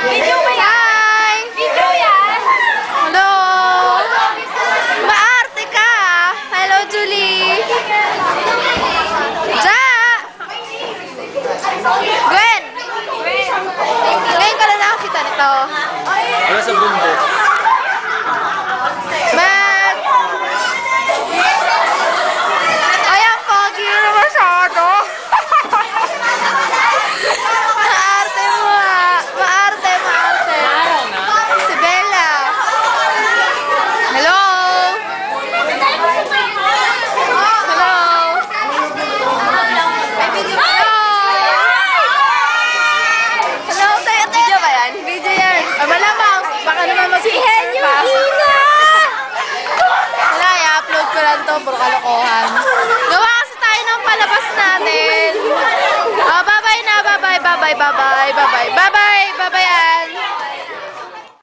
Video ba yan? Hi! Video yan? Hello! Maarte ka! Hello, Julie! Ja! Gwen! Ngayon ka lang nakakita nito. Wala sa bundok. Matt! Ay, ang pogi na masyado. maarte mo ah. Maarte, maarte. Si Bella. Hello? Hello? Hello? Hello, tayo, tayo. Video ba yan? Video yan. Ah, malamang. Baka naman mag- Si Henyo Ina! Wala, i-upload ko lang to. Puro kalokohan. Gawa kasi tayo ng palabas natin. Oh, bye-bye na. Bye-bye, bye-bye, bye-bye, bye-bye.